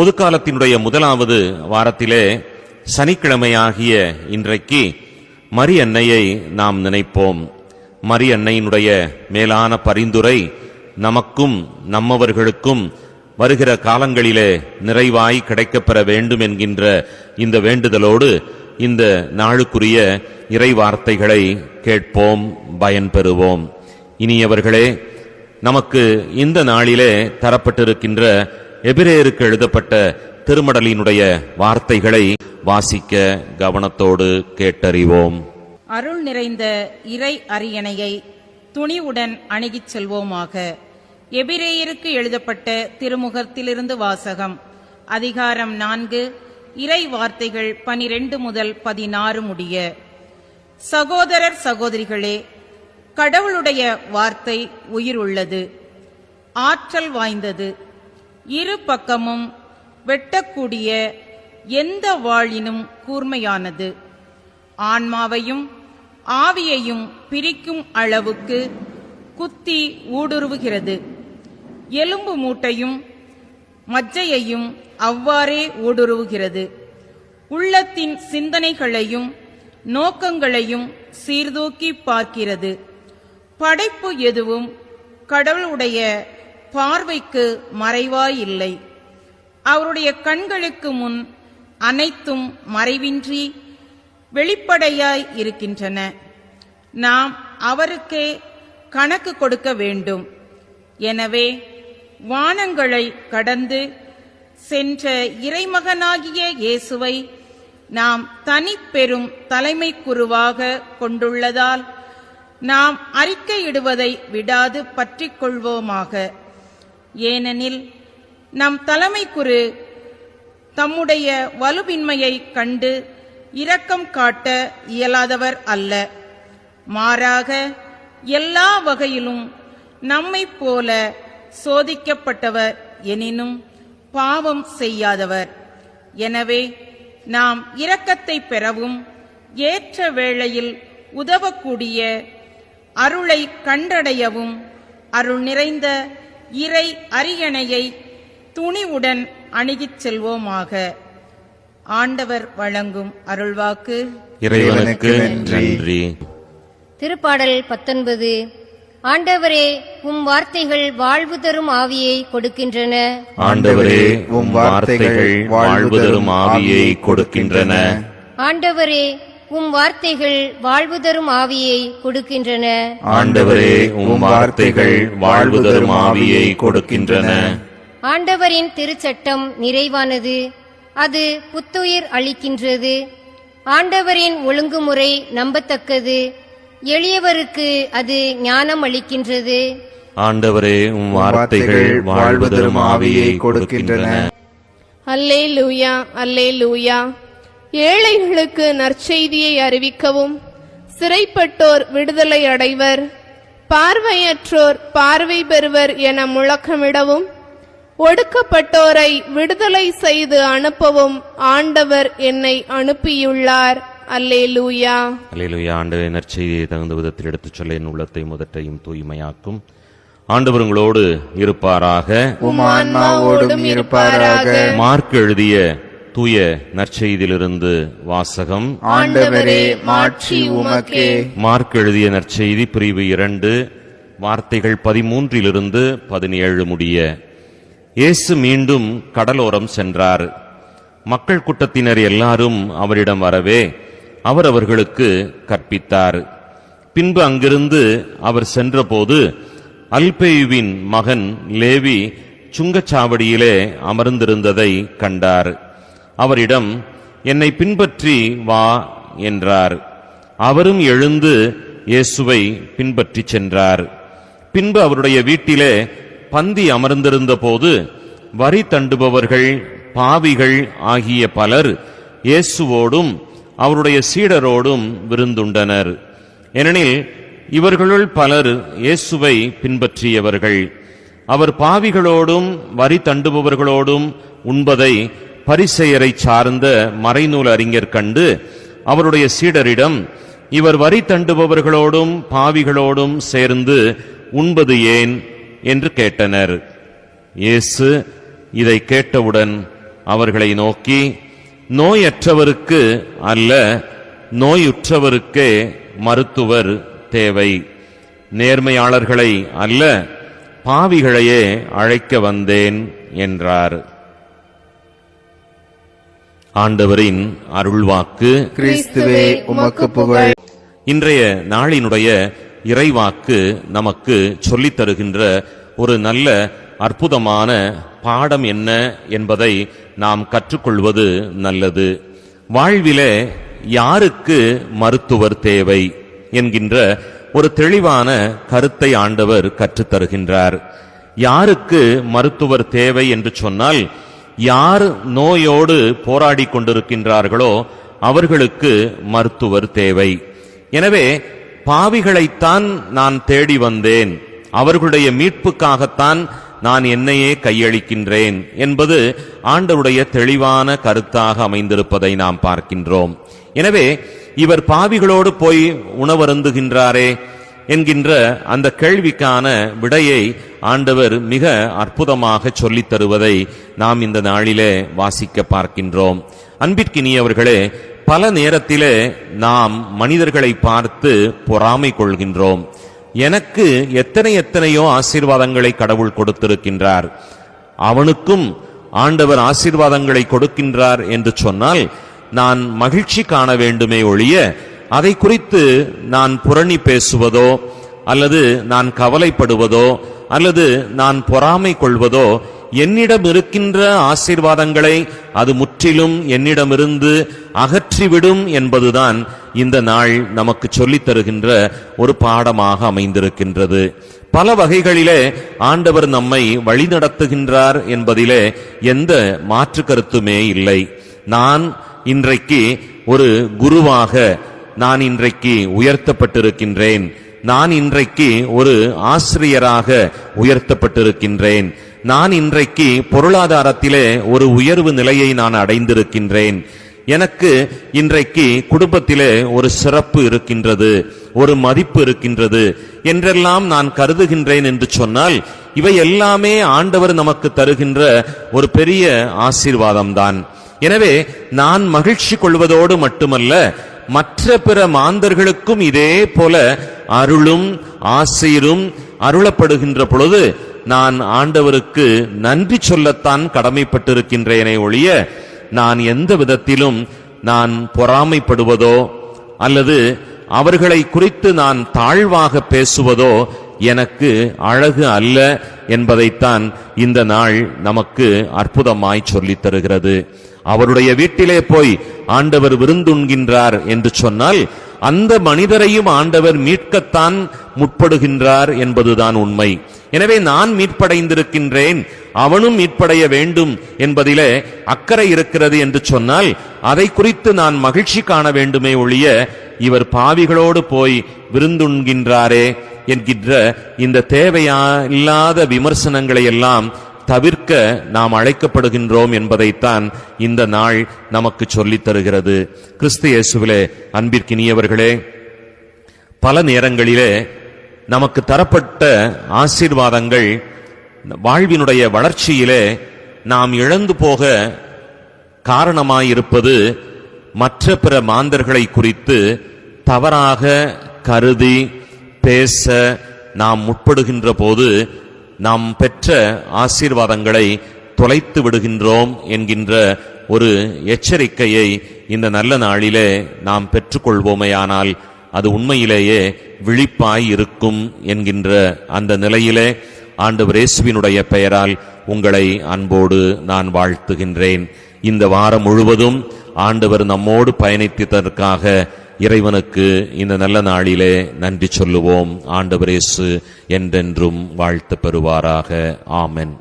பொதுக்காலத்தினுடைய முதலாவது வாரத்திலே சனிக்கிழமையாகிய இன்றைக்கு மரி அன்னையை நாம் நினைப்போம். மரி அன்னையினுடைய மேலான பரிந்துரை நமக்கும் நம்மவர்களுக்கும் வருகிற காலங்களிலே நிறைவாய் கிடைக்கப்பெற வேண்டும் என்கின்ற இந்த வேண்டுதலோடு இந்த நாளுக்குரிய இறை வார்த்தைகளை கேட்போம் பயன்பெறுவோம். இனியவர்களே நமக்கு இந்த நாளிலே தரப்பட்டிருக்கின்ற எபிரேயருக்கு எழுதப்பட்ட திருமடலினுடைய வார்த்தைகளை வாசிக்க கவனத்தோடு கேட்டறிவோம். அருள் நிறைந்த இறை அரியணையை துணிவுடன் அணுகிச் செல்வோமாக. எபிரேயருக்கு எழுதப்பட்ட திருமுகத்திலிருந்து வாசகம் அதிகாரம் நான்கு இறை வார்த்தைகள் பனிரெண்டு முதல் பதினாறு முடிய. சகோதரர் சகோதரிகளே கடவுளுடைய வார்த்தை உயிருள்ளது ஆற்றல் வாய்ந்தது இரு பக்கமும் வெட்டக்கூடிய எந்த வாழினும் கூர்மையானது? ஆன்மாவையும் ஆவியையும் பிரிக்கும் அளவுக்கு குத்தி ஊடுருவுகிறது. எலும்பு மூட்டையும் மஜ்ஜையையும் அவ்வாறே ஊடுருவுகிறது. உள்ளத்தின் சிந்தனைகளையும் நோக்கங்களையும் சீர்தூக்கி பார்க்கிறது. படைப்பு எதுவும் கடவுளுடைய பார்வைக்கு மறைவாயில்லை. அவருடைய கண்களுக்கு முன் அனைத்தும் மறைவின்றி வெளிப்படையாய் இருக்கின்றன. நாம் அவருக்கே கணக்கு கொடுக்க வேண்டும். எனவே வானங்களை கடந்து சென்ற இறைமகனாகிய இயேசுவை நாம் தனிப்பெரும் தலைமை குருவாக கொண்டுள்ளதால் நாம் அறிக்கையிடுவதை விடாது பற்றிக்கொள்வோமாக. கொள்வோமாக ஏனெனில் நம் தலைமை குரு தம்முடைய வலுவின்மையை கண்டு இரக்கம் காட்ட இயலாதவர் அல்ல. மாறாக எல்லா வகையிலும் நம்மைப் போல சோதிக்கப்பட்டவர் எனினும் பாவம் செய்யாதவர். எனவே நாம் இரக்கத்தை பெறவும் ஏற்ற வேளையில் உதவக்கூடிய அருளை கண்டடையவும் அருள் நிறைந்த இறை அரியணையை துணிவுடன் அணுகிச் செல்வோமாக. ஆண்டவர் வழங்கும் அருள்வாக்கு. இறைவனுக்கு நன்றி. திருப்பாடல் பத்தொன்பது ஆண்டவரே உம் வார்த்தைகள் வாழ்வு தரும் ஆவியை கொடுக்கின்றன. ஆண்டவரே உம் வார்த்தைகள் வாழ்வு தரும் ஆவியை கொடுக்கின்றன. ஆண்டவரே உம் வார்த்தைகள் வாழ்வு தரும் ஆவியை கொடுக்கின்றன. ஆண்டவரே உம் வார்த்தைகள் வாழ்வு தரும் ஆவியை கொடுக்கின்றன. ஆண்டவரின் திருச்சட்டம் நிறைவானது. அது புத்துயிர் அளிக்கின்றது. ஆண்டவரின் ஒழுங்குமுறை நம்பத்தக்கது. எளியவருக்கு அது ஞானம் அளிக்கின்றது. ஆண்டவரே உம் வார்த்தைகள் வாழ்வு தரும் ஆவியை கொடுக்கின்றன. அல்லே லூயா அல்லே லூயா ஏழைகளுக்கு நற்செய்தியை அறிவிக்கவும். சிறைப்பட்டோர் விடுதலை அடைவர். பார்வையற்றோர் பார்வை பெறுவர் என முழக்கமிடவும். ஒடுக்கப்பட்டோரை விடுதலை செய்து அனுப்பவும் ஆண்டவர் என்னை அனுப்பியுள்ளார். அல்லே லூயா அல்லேலூயா ஆண்டவரே நற்செய்தியை தகுந்த விதத்தில் எடுத்துச் சொல்ல என் உள்ளத்தை முதட்டையும் தூய்மையாக்கும். ஆண்டவர் உங்களோடு இருப்பாராக. மார்க் எழுதிய தூய நற்செய்தியிலிருந்து வாசகம். ஆண்டவரே மாட்சி உமக்கே. மார்க் எழுதிய நற்செய்தி பிரிவு இரண்டு வார்த்தைகள் பதிமூன்றிலிருந்து பதினேழு முடிய. இயேசு மீண்டும் கடலோரம் சென்றார். மக்கள் கூட்டத்தினர் எல்லாரும் அவரிடம் வரவே அவர் அவர்களுக்கு கற்பித்தார். பின்பு அங்கிருந்து அவர் சென்றபோது அல்பேயுவின் மகன் லேவி சுங்கச்சாவடியிலே அமர்ந்திருந்ததை கண்டார். அவரிடம் என்னை பின்பற்றி வா என்றார். அவரும் எழுந்து இயேசுவை பின்பற்றிச் சென்றார். பின்பு அவருடைய வீட்டிலே பந்தி அமர்ந்திருந்த போது வரி தண்டுபவர்கள் பாவிகள் ஆகிய பலர் இயேசுவோடும் அவருடைய சீடரோடும் விருந்துண்டனர். ஏனெனில் இவர்களுள் பலர் இயேசுவை பின்பற்றியவர்கள். அவர் பாவிகளோடும் வரி தண்டுபவர்களோடும் உண்பதை பரிசெயரை சார்ந்த மறைநூல் அறிஞர் கண்டு அவருடைய சீடரிடம் இவர் வரி தண்டுபவர்களோடும் பாவிகளோடும் சேர்ந்து உண்பது ஏன்? என்று கேட்டனர். இயேசு இதை கேட்டவுடன் அவர்களை நோக்கி நோயற்றவருக்கு அல்ல நோயுற்றவருக்கே மருத்துவர் தேவை. நேர்மையாளர்களை அல்ல பாவிகளையே அழைக்க வந்தேன் என்றார். ஆண்டவரின் அருள்வாக்கு. கிறிஸ்துவே உமக்கு புகழ். இன்றைய நாளினுடைய இறைவாக்கு நமக்கு சொல்லித் தருகின்ற ஒரு நல்ல அற்புதமான பாடம் என்ன என்பதை நாம் கற்றுக்கொள்வது நல்லது. வாழ்விலே யாருக்கு மருத்துவர் தேவை என்கின்ற ஒரு தெளிவான கருத்தை ஆண்டவர் கற்றுத் தருகின்றார் யாருக்கு மருத்துவர் தேவை என்று சொன்னால் யார் நோயோடு போராடி கொண்டிருக்கின்றார்களோ அவர்களுக்கு மருத்துவர் தேவை. எனவே பாவிகளைத்தான் நான் தேடி வந்தேன். அவர்களுடைய மீட்புக்காகத்தான் நான் என்னையே கையளிக்கின்றேன் என்பது ஆண்டவருடைய தெளிவான கருத்தாக அமைந்திருப்பதை நாம் பார்க்கின்றோம். எனவே இவர் பாவிகளோடு போய் உணவருந்துகின்றாரே என்கின்ற அந்த கேள்விக்கான விடையை ஆண்டவர் மிக அற்புதமாக சொல்லித் தருவதை நாம் இந்த நாளிலே வாசிக்க பார்க்கின்றோம். அன்பிற்கினியவர்களே பல நேரத்திலே நாம் மனிதர்களை பார்த்து பொறாமை கொள்கின்றோம். எனக்கு எத்தனை எத்தனையோ ஆசீர்வாதங்களை கடவுள் கொடுத்திருக்கின்றார். அவனுக்கும் ஆண்டவர் ஆசீர்வாதங்களை கொடுக்கின்றார் என்று சொன்னால் நான் மகிழ்ச்சி காண வேண்டுமே ஒழிய அதை குறித்து நான் புரணி பேசுவதோ அல்லது நான் கவலைப்படுவதோ அல்லது நான் பொறாமை கொள்வதோ என்னிடம் இருக்கின்ற ஆசீர்வாதங்களை அது முற்றிலும் என்னிடமிருந்து அகற்றிவிடும் என்பதுதான் இந்த நாள் நமக்கு சொல்லித் தருகின்ற ஒரு பாடமாக அமைந்திருக்கின்றது. பல வகைகளிலே ஆண்டவர் நம்மை வழிநடத்துகின்றார் என்பதிலே எந்த மாற்று கருத்துமே இல்லை. நான் இன்றைக்கு ஒரு குருவாக நான் இன்றைக்கு உயர்த்தப்பட்டிருக்கின்றேன். நான் இன்றைக்கு ஒரு ஆசிரியராக உயர்த்தப்பட்டிருக்கின்றேன். நான் இன்றைக்கு பொருளாதாரத்திலே ஒரு உயர்வு நிலையை நான் அடைந்திருக்கின்றேன். எனக்கு இன்றைக்கு குடும்பத்திலே ஒரு சிறப்பு இருக்கின்றது ஒரு மதிப்பு இருக்கின்றது என்றெல்லாம் நான் கருதுகின்றேன் என்று சொன்னால் இவை எல்லாமே ஆண்டவர் நமக்கு தருகின்ற ஒரு பெரிய ஆசீர்வாதம்தான். எனவே நான் மகிழ்ச்சி கொள்வதோடு மட்டுமல்ல மற்ற பிற மாந்தர்களுக்கும் இதே போல அருளும் ஆசீரும் அருளப்படுகின்ற பொழுது நான் ஆண்டவருக்கு நன்றி சொல்லத்தான் கடமைப்பட்டிருக்கின்றேனே ஒழிய நான் எந்த விதத்திலும் நான் பொறாமைப்படுவதோ அல்லது அவர்களை குறித்து நான் தாழ்வாக பேசுவதோ எனக்கு அழகு அல்ல என்பதைத்தான் இந்த நாள் நமக்கு அற்புதமாய் சொல்லித் தருகிறது. அவருடைய வீட்டிலே போய் ஆண்டவர் விருந்துண்கின்றார் என்று சொன்னால் அந்த மனிதரையும் ஆண்டவர் மீட்கத்தான் முற்படுகின்றார் என்பதுதான் உண்மை. எனவே நான் மீட்படைந்திருக்கின்றேன் அவனும் மீட்படைய வேண்டும் என்பதிலே அக்கறை இருக்கிறது என்று சொன்னால் அதை குறித்து நான் மகிழ்ச்சி காண வேண்டுமே ஒழிய இவர் பாவிகளோடு போய் விருந்துண்கின்றாரே என்கின்ற இந்த தேவையா இல்லாத விமர்சனங்களை எல்லாம் தவிர்க்க நாம் அழைக்கப்படுகின்றோம் என்பதைத்தான் இந்த நாள் நமக்கு சொல்லித் தருகிறது. கிறிஸ்து இயேசுவிலே அன்பிற்கினியவர்களே பல நேரங்களிலே நமக்கு தரப்பட்ட ஆசீர்வாதங்கள் வாழ்வினுடைய வளர்ச்சியிலே நாம் இழந்து போக காரணமாயிருப்பது மற்ற பிற மாந்தர்களை குறித்து தவறாக கருதி பேச நாம் முற்படுகின்ற போது நாம் பெற்ற ஆசீர்வாதங்களை தொலைத்து விடுகின்றோம் என்கின்ற ஒரு எச்சரிக்கையை இந்த நல்ல நாளிலே நாம் பெற்றுக்கொள்வோமேயானால் அது உண்மையிலேயே விழிப்பாய் இருக்கும் என்கின்ற அந்த நிலையிலே ஆண்டவர் இயேசுவினுடைய பெயரால் உங்களை அன்போடு நான் வாழ்த்துகின்றேன். இந்த வாரம் முழுவதும் ஆண்டவர் நம்மோடு பயணித்ததற்காக இறைவனுக்கு இந்த நல்ல நாளிலே நன்றி சொல்லுவோம். ஆண்டவரேசு என்றென்றும் வாழ்த்து பெறுவாராக. ஆமென்.